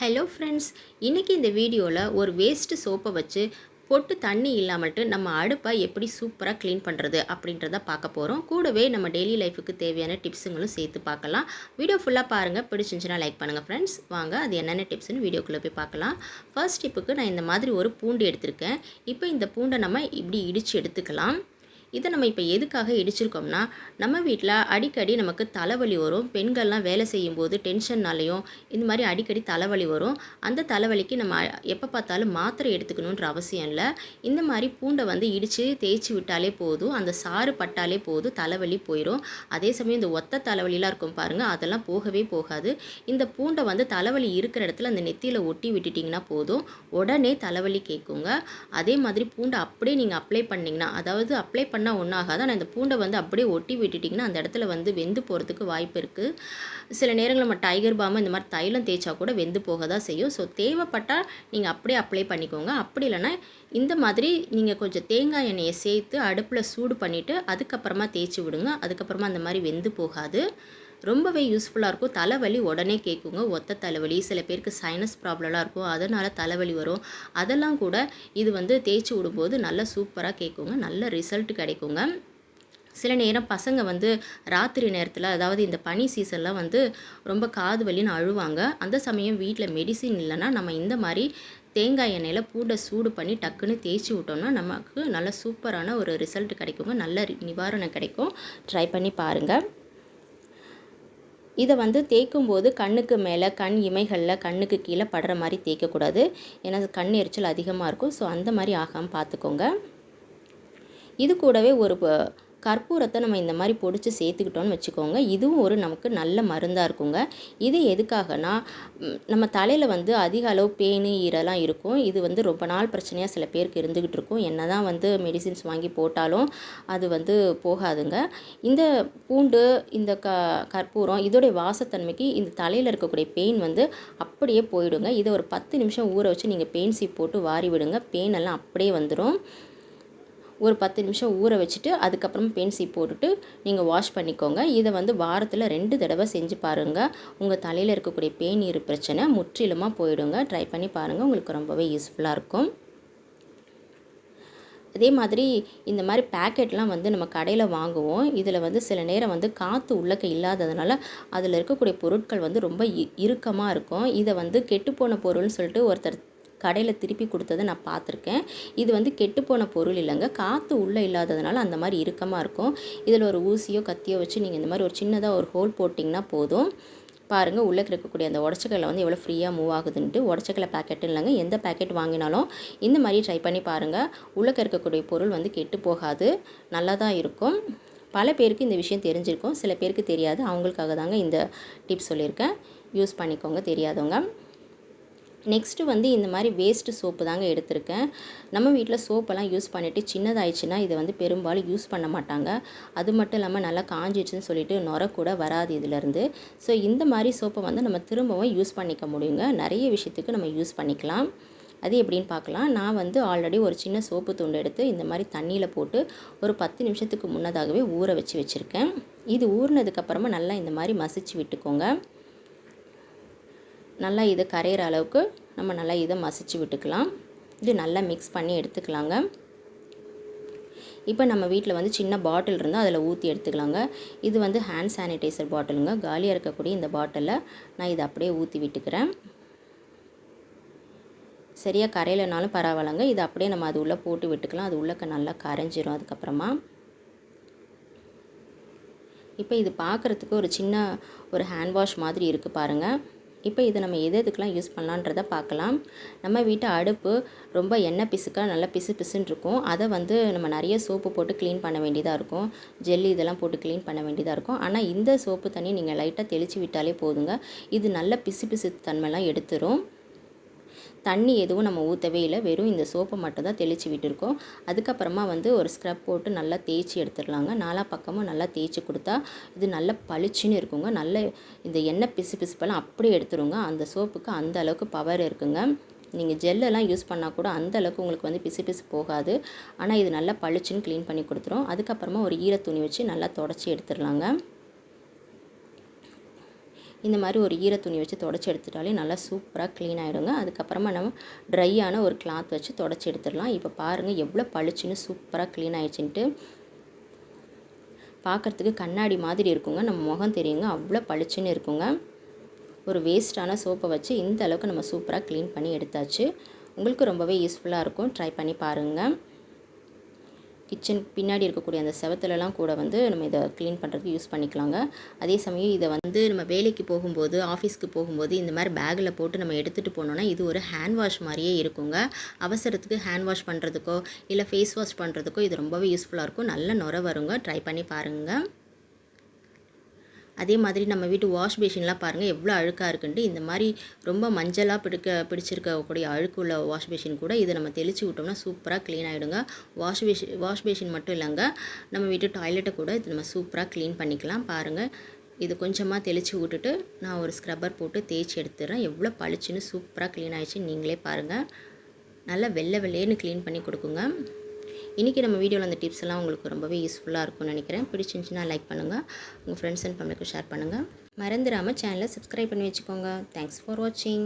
Hello friends இன்றைக்கி இந்த வீடியோவில் ஒரு வேஸ்ட்டு சோப்பை வச்சு பொட்டு தண்ணி இல்லாமட்டு நம்ம அடுப்பை எப்படி சூப்பராக க்ளீன் பண்ணுறது அப்படின்றத பார்க்க போகிறோம் கூடவே நம்ம டெய்லி லைஃபுக்கு தேவையான டிப்ஸுங்களும் சேர்த்து பார்க்கலாம். வீடியோ ஃபுல்லாக பாருங்கள் பிடிச்சிருந்துச்சுன்னா லைக் பண்ணுங்கள் ஃப்ரெண்ட்ஸ் வாங்க அது என்னென்ன டிப்ஸ்னு வீடியோக்குள்ளே போய் பார்க்கலாம். ஃபர்ஸ்ட் டிப்புக்கு நான் இந்த மாதிரி ஒரு பூண்டு எடுத்திருக்கேன். இப்போ இந்த பூண்டை நம்ம இப்படி இடித்து எடுத்துக்கலாம். இதை நம்ம இப்போ எதுக்காக இடிச்சிருக்கோம்னா நம்ம வீட்டில் அடிக்கடி நமக்கு தலைவலி வரும். பெண்கள்லாம் வேலை செய்யும்போது டென்ஷன்னாலையும் இந்த மாதிரி அடிக்கடி தலைவலி வரும். அந்த தலைவலிக்கு நம்ம எப்போ பார்த்தாலும் மாத்திரை எடுத்துக்கணுன்ற அவசியம் இல்லை. இந்த மாதிரி பூண்டை வந்து இடித்து தேய்ச்சி விட்டாலே போதும். அந்த சாறு பட்டாலே போதும். தலைவலி போயிடும் அதே சமயம் இந்த ஒத்த தலைவலிலாம் இருக்கும் பாருங்கள் அதெல்லாம் போகவே போகாது. இந்த பூண்டை வந்து தலைவலி இருக்கிற இடத்துல அந்த நெத்தியில் ஒட்டி விட்டுட்டிங்கன்னா போதும். உடனே தலைவலி கேட்குங்க. அதே மாதிரி பூண்டை அப்படியே நீங்கள் அப்ளை பண்ணிங்கன்னா அதாவது அப்ளை பண்ணால் ஒன்றும் ஆகாது ஆனால் இந்த பூண்டை வந்து அப்படியே ஒட்டி விட்டுட்டிங்கன்னா அந்த இடத்துல வந்து வெந்து போகிறதுக்கு வாய்ப்பு இருக்குது சில நேரங்களில் நம்ம டைகர் பாமு இந்த மாதிரி தைலம் தேய்ச்சா கூட வெந்து போக தான் செய்யும். ஸோ தேவைப்பட்டால் நீங்கள் அப்படியே அப்ளை பண்ணிக்கோங்க. அப்படி இல்லைன்னா இந்த மாதிரி நீங்கள் கொஞ்சம் தேங்காய் எண்ணெயை சேர்த்து அடுப்பில் சூடு பண்ணிவிட்டு அதுக்கப்புறமா தேய்ச்சி விடுங்க. அதுக்கப்புறமா அந்த மாதிரி வெந்து போகாது. ரொம்பவே யூஸ்ஃபுல்லாக இருக்கும். தலைவலி உடனே கேட்குங்க ஒத்த தலைவலி சில பேருக்கு சைனஸ் ப்ராப்ளம்லாம் இருக்கும். அதனால் தலைவலி வரும். அதெல்லாம் கூட இது வந்து தேய்ச்சி விடும்போது நல்லா சூப்பராக கேட்குங்க நல்ல ரிசல்ட் கிடைக்குங்க. சில நேரம் பசங்க வந்து ராத்திரி நேரத்தில் அதாவது இந்த பனி சீசன்லாம் வந்து ரொம்ப காது வலின்னு அழுவாங்க. அந்த சமயம் வீட்டில் மெடிசின் இல்லைன்னா நம்ம இந்த மாதிரி தேங்காய் எண்ணெயில் பூண்டை சூடு பண்ணி டக்குன்னு தேய்ச்சி விட்டோம்னா நமக்கு நல்ல சூப்பரான ஒரு ரிசல்ட் கிடைக்குங்க. நல்ல நிவாரணம் கிடைக்கும். ட்ரை பண்ணி பாருங்கள் இதை வந்து தேய்க்கும் போது கண்ணுக்கு மேலே கண் இமைகளில் கண்ணுக்கு கீழே படுற மாதிரி தேய்க்கக்கூடாது. ஏன்னா கண் எரிச்சல் அதிகமாக இருக்கும். ஸோ அந்த மாதிரி ஆகாமல் பார்த்துக்கோங்க. இது கூடவே ஒரு கற்பூரத்தை நம்ம இந்த மாதிரி பொடிச்சு சேர்த்துக்கிட்டோன்னு வச்சுக்கோங்க. இதுவும் ஒரு நமக்கு நல்ல மருந்தாக இருக்குங்க. இது எதுக்காகனா நம்ம தலையில் வந்து அதிக அளவு பேனு ஈரெல்லாம் இருக்கும். இது வந்து ரொம்ப நாள் பிரச்சனையாக சில பேருக்கு இருந்துக்கிட்டு இருக்கும். என்ன தான் வந்து மெடிசின்ஸ் வாங்கி போட்டாலும் அது வந்து போகாதுங்க. இந்த பூண்டு இந்த க கற்பூரம் இதோடைய வாசத்தன்மைக்கு இந்த தலையில் இருக்கக்கூடிய பெயின் வந்து அப்படியே போயிடுங்க. இதை ஒரு பத்து நிமிஷம் ஊற வச்சு நீங்கள் பெயின் சீப் போட்டு வாரி விடுங்க. பெயின் எல்லாம் அப்படியே வந்துடும் ஒரு பத்து நிமிஷம் ஊற வச்சுட்டு அதுக்கப்புறம் பென்சி போட்டுட்டு நீங்கள் வாஷ் பண்ணிக்கோங்க. இதை வந்து வாரத்தில் ரெண்டு தடவை செஞ்சு பாருங்கள் உங்கள் தலையில் இருக்கக்கூடிய பேநீர் பிரச்சனை முற்றிலுமாக போயிடுங்க. ட்ரை பண்ணி பாருங்கள் உங்களுக்கு ரொம்பவே யூஸ்ஃபுல்லாக இருக்கும். அதே மாதிரி இந்த மாதிரி பேக்கெட்லாம் வந்து நம்ம கடையில் வாங்குவோம். இதில் வந்து சில நேரம் வந்து காற்று உள்ளக்க இல்லாததுனால அதில் இருக்கக்கூடிய பொருட்கள் வந்து ரொம்ப இறுக்கமாக இருக்கும். இதை வந்து கெட்டுப்போன பொருள்னு சொல்லிட்டு ஒருத்தர் கடையில் திருப்பி கொடுத்ததை நான் பார்த்துருக்கேன். இது வந்து கெட்டுப்போன பொருள் இல்லைங்க. காற்று உள்ளே இல்லாததுனால அந்த மாதிரி இறுக்கமாக இருக்கும். இதில் ஒரு ஊசியோ கத்தியோ வச்சு நீங்கள் இந்த மாதிரி ஒரு சின்னதாக ஒரு ஹோல் போட்டிங்கன்னா போதும். பாருங்கள் உள்ளே இருக்கக்கூடிய அந்த உடச்சக்கல்ல வந்து எவ்வளோ ஃப்ரீயாக மூவ் ஆகுதுன்ட்டு. உடச்சக்கலை பேக்கெட்டு இல்லைங்க. எந்த பேக்கெட் வாங்கினாலும் இந்த மாதிரி ட்ரை பண்ணி பாருங்கள் உள்ளே இருக்கக்கூடிய பொருள் வந்து கெட்டு போகாது. நல்லா தான் இருக்கும். பல பேருக்கு இந்த விஷயம் தெரிஞ்சிருக்கும். சில பேருக்கு தெரியாது. அவங்களுக்காக தாங்க இந்த டிப்ஸ் சொல்லியிருக்கேன். யூஸ் பண்ணிக்கோங்க. தெரியாதவங்க. நெக்ஸ்ட்டு வந்து இந்த மாதிரி வேஸ்ட்டு சோப்பு தாங்க எடுத்திருக்கேன். நம்ம வீட்டில் சோப்பெல்லாம் யூஸ் பண்ணிவிட்டு சின்னதாயிடுச்சுன்னா இதை வந்து பெரும்பாலும் யூஸ் பண்ண மாட்டாங்க. அது மட்டும் இல்லாமல் நல்லா காஞ்சிடுச்சுன்னு சொல்லிட்டு நுர கூட வராது இதிலேருந்து. ஸோ இந்த மாதிரி சோப்பை வந்து நம்ம திரும்பவும் யூஸ் பண்ணிக்க முடியுங்க. நிறைய விஷயத்துக்கு நம்ம யூஸ் பண்ணிக்கலாம். அது எப்படின்னு பார்க்கலாம். நான் வந்து ஆல்ரெடி ஒரு சின்ன சோப்பு துண்டு எடுத்து இந்த மாதிரி தண்ணியில் போட்டு ஒரு பத்து நிமிஷத்துக்கு முன்னதாகவே ஊற வச்சு வச்சுருக்கேன். இது ஊறினதுக்கப்புறமா நல்லா இந்த மாதிரி மசிச்சு விட்டுக்கோங்க. நல்லா இது கரையிற அளவுக்கு நம்ம நல்லா இதை மசிச்சு விட்டுக்கலாம். இது நல்லா மிக்ஸ் பண்ணி எடுத்துக்கலாங்க. இப்போ நம்ம வீட்டில் வந்து சின்ன பாட்டில் இருந்தால் அதில் ஊற்றி எடுத்துக்கலாங்க. இது வந்து ஹேண்ட் சானிடைசர் பாட்டிலுங்க காலியாக இருக்கக்கூடிய இந்த பாட்டிலில் நான் இதை அப்படியே ஊற்றி விட்டுக்கிறேன். சரியாக கரையிலனாலும் பரவாயில்லைங்க. இதை அப்படியே நம்ம அது உள்ளே போட்டு விட்டுக்கலாம். அது உள்ளக்க நல்லா கரைஞ்சிரும் அதுக்கப்புறமா. இப்போ இது பார்க்குறதுக்கு ஒரு சின்ன ஒரு ஹேண்ட் வாஷ் மாதிரி இருக்குது பாருங்கள் இப்போ இதை நம்ம எது எதுக்கெலாம் யூஸ் பண்ணலான்றதை பார்க்கலாம். நம்ம வீட்டு அடுப்பு ரொம்ப எண்ணெய் பிசுக்காக நல்லா பிசு பிசுன்னு இருக்கும். அதை வந்து நம்ம நிறைய சோப்பு போட்டு க்ளீன் பண்ண வேண்டியதாக இருக்கும். ஜெல்லி இதெல்லாம் போட்டு க்ளீன் பண்ண வேண்டியதாக இருக்கும். ஆனால் இந்த சோப்பு தண்ணி நீங்கள் லைட்டாக தெளித்து விட்டாலே போதுங்க. இது நல்ல பிசு பிசு தன்மைலாம் எடுத்துரும். தண்ணி எதுவும் நம்ம ஊற்றவே இல்லை. வெறும் இந்த சோப்பை மட்டும் தான் தெளித்து விட்டுருக்கோம். அதுக்கப்புறமா வந்து ஒரு ஸ்க்ரப் போட்டு நல்லா தேய்ச்சி எடுத்துடலாங்க. நாலா பக்கமும் நல்லா தேய்ச்சி கொடுத்தா இது நல்ல பளிச்சுன்னு இருக்குங்க. நல்ல இந்த எண்ணெய் பிசு பிசுப்பெல்லாம் அப்படியே எடுத்துருங்க. அந்த சோப்புக்கு அந்த அளவுக்கு பவர் இருக்குங்க. நீங்கள் ஜெல்லெல்லாம் யூஸ் பண்ணால் கூட அந்த அளவுக்கு உங்களுக்கு வந்து பிசு பிசு போகாது. ஆனால் இது நல்லா பளிச்சுன்னு க்ளீன் பண்ணி கொடுத்துரும். அதுக்கப்புறமா ஒரு ஈர துணி வச்சு நல்லா தொடச்சி எடுத்துடலாங்க. இந்த மாதிரி ஒரு ஈர துணி வச்சு தொடச்சி எடுத்துட்டாலே நல்லா சூப்பராக க்ளீன் ஆகிடுங்க அதுக்கப்புறமா நம்ம ட்ரையான ஒரு கிளாத் வச்சு தொடச்சி எடுத்துடலாம். இப்போ பாருங்கள் எவ்வளோ பளிச்சுன்னு சூப்பராக க்ளீன் ஆயிடுச்சுன்ட்டு. பார்க்குறதுக்கு கண்ணாடி மாதிரி இருக்குங்க. நம்ம முகம் தெரியுங்க அவ்வளோ பளிச்சுன்னு இருக்குங்க. ஒரு வேஸ்ட்டான சோப்பை வச்சு இந்த அளவுக்கு நம்ம சூப்பராக க்ளீன் பண்ணி எடுத்தாச்சு. உங்களுக்கு ரொம்பவே யூஸ்ஃபுல்லாக இருக்கும். ட்ரை பண்ணி பாருங்கள் கிச்சன் பின்னாடி இருக்கக்கூடிய அந்த செவத்துலலாம் கூட வந்து நம்ம இதை க்ளீன் பண்ணுறதுக்கு யூஸ் பண்ணிக்கலாங்க. அதே சமயம் இதை வந்து நம்ம வேலைக்கு போகும்போது ஆஃபீஸ்க்கு போகும்போது இந்த மாதிரி பேக்கில் போட்டு நம்ம எடுத்துகிட்டு போனோன்னா இது ஒரு ஹேண்ட் வாஷ் மாதிரியே இருக்குங்க. அவசரத்துக்கு ஹேண்ட் வாஷ் பண்ணுறதுக்கோ இல்லை ஃபேஸ் வாஷ் பண்ணுறதுக்கோ இது ரொம்பவே யூஸ்ஃபுல்லாக இருக்கும். நல்ல நுர வருங்க. ட்ரை பண்ணி பாருங்கள் அதே மாதிரி நம்ம வீட்டு வாஷ் பேஷின்லாம் பாருங்கள் எவ்வளோ அழுக்காக இருக்குன்ட்டு. இந்த மாதிரி ரொம்ப மஞ்சளாக பிடிக்க பிடிச்சிருக்கக்கூடிய அழுக்குள்ள வாஷ் பேஷின் கூட இதை நம்ம தெளித்து விட்டோம்னா சூப்பராக க்ளீன் ஆகிடுங்க வாஷ் பேஷின் வாஷ் பேஷின் மட்டும் இல்லைங்க நம்ம வீட்டு டாய்லெட்டை கூட இது நம்ம சூப்பராக க்ளீன் பண்ணிக்கலாம். பாருங்கள் இது கொஞ்சமாக தெளித்து விட்டுட்டு நான் ஒரு ஸ்க்ரப்பர் போட்டு தேய்ச்சி எடுத்துடுறேன். எவ்வளோ பளிச்சுன்னு சூப்பராக க்ளீன் ஆயிடுச்சு நீங்களே பாருங்கள் நல்லா வெள்ளை வெள்ளையன்னு க்ளீன் பண்ணி கொடுக்குங்க. இன்றைக்கி நம்ம வீடியோவில் அந்த டிப்ஸ் எல்லாம் உங்களுக்கு ரொம்பவே யூஸ்ஃபுல்லாக இருக்கும்னு நினைக்கிறேன். பிடிச்சிருந்துச்சுன்னா லைக் பண்ணுங்கள் உங்கள் ஃப்ரெண்ட்ஸ் அண்ட் ஃபேமிலிக்கு ஷேர் பண்ணுங்கள் மறந்துடாமல் சேனலை சப்ஸ்கிரைப் பண்ணி வச்சுக்கோங்க. தேங்க்ஸ் ஃபார் வாட்சிங்